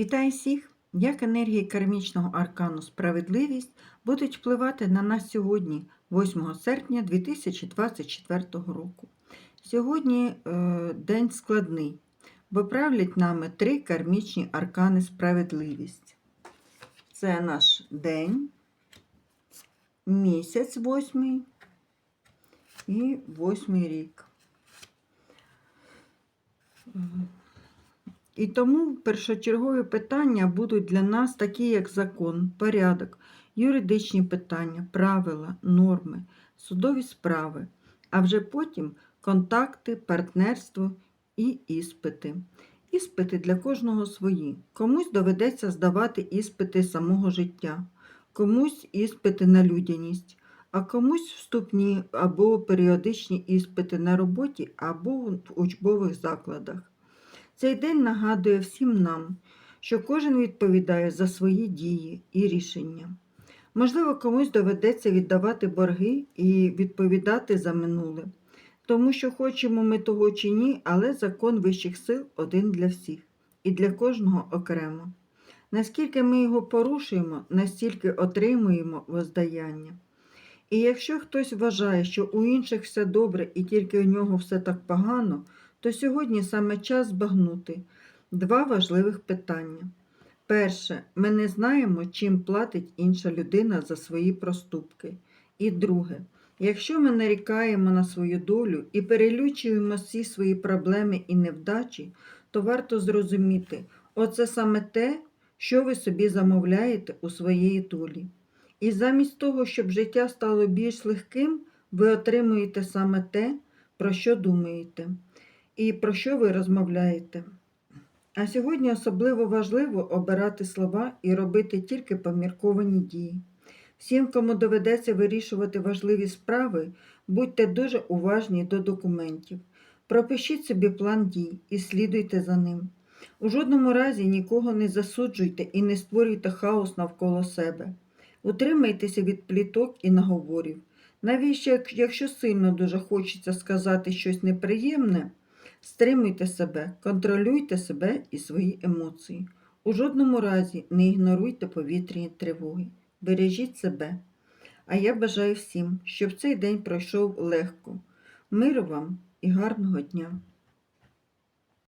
Вітаю всіх! Як енергії кармічного аркану Справедливість будуть впливати на нас сьогодні, 8 серпня 2024 року. Сьогодні е, день складний, бо правлять нами три кармічні аркани Справедливість. Це наш день, місяць восьмий і восьмий рік. І тому першочергові питання будуть для нас такі, як закон, порядок, юридичні питання, правила, норми, судові справи, а вже потім контакти, партнерство і іспити. Іспити для кожного свої. Комусь доведеться здавати іспити самого життя, комусь іспити на людяність, а комусь вступні або періодичні іспити на роботі або в учбових закладах. Цей день нагадує всім нам, що кожен відповідає за свої дії і рішення. Можливо, комусь доведеться віддавати борги і відповідати за минуле, тому що хочемо ми того чи ні, але закон вищих сил один для всіх і для кожного окремо. Наскільки ми його порушуємо, настільки отримуємо воздаяння. І якщо хтось вважає, що у інших все добре і тільки у нього все так погано, то сьогодні саме час збагнути два важливих питання. Перше, ми не знаємо, чим платить інша людина за свої проступки. І друге, якщо ми нарікаємо на свою долю і перелючуємо всі свої проблеми і невдачі, то варто зрозуміти, оце саме те, що ви собі замовляєте у своєї долі. І замість того, щоб життя стало більш легким, ви отримуєте саме те, про що думаєте і про що ви розмовляєте. А сьогодні особливо важливо обирати слова і робити тільки помірковані дії. Всім, кому доведеться вирішувати важливі справи, будьте дуже уважні до документів. Пропишіть собі план дій і слідуйте за ним. У жодному разі нікого не засуджуйте і не створюйте хаос навколо себе. Утримайтеся від пліток і наговорів. Навіщо, якщо сильно дуже хочеться сказати щось неприємне, Стримуйте себе, контролюйте себе і свої емоції. У жодному разі не ігноруйте повітряні тривоги. Бережіть себе. А я бажаю всім, щоб цей день пройшов легко. Миру вам і гарного дня!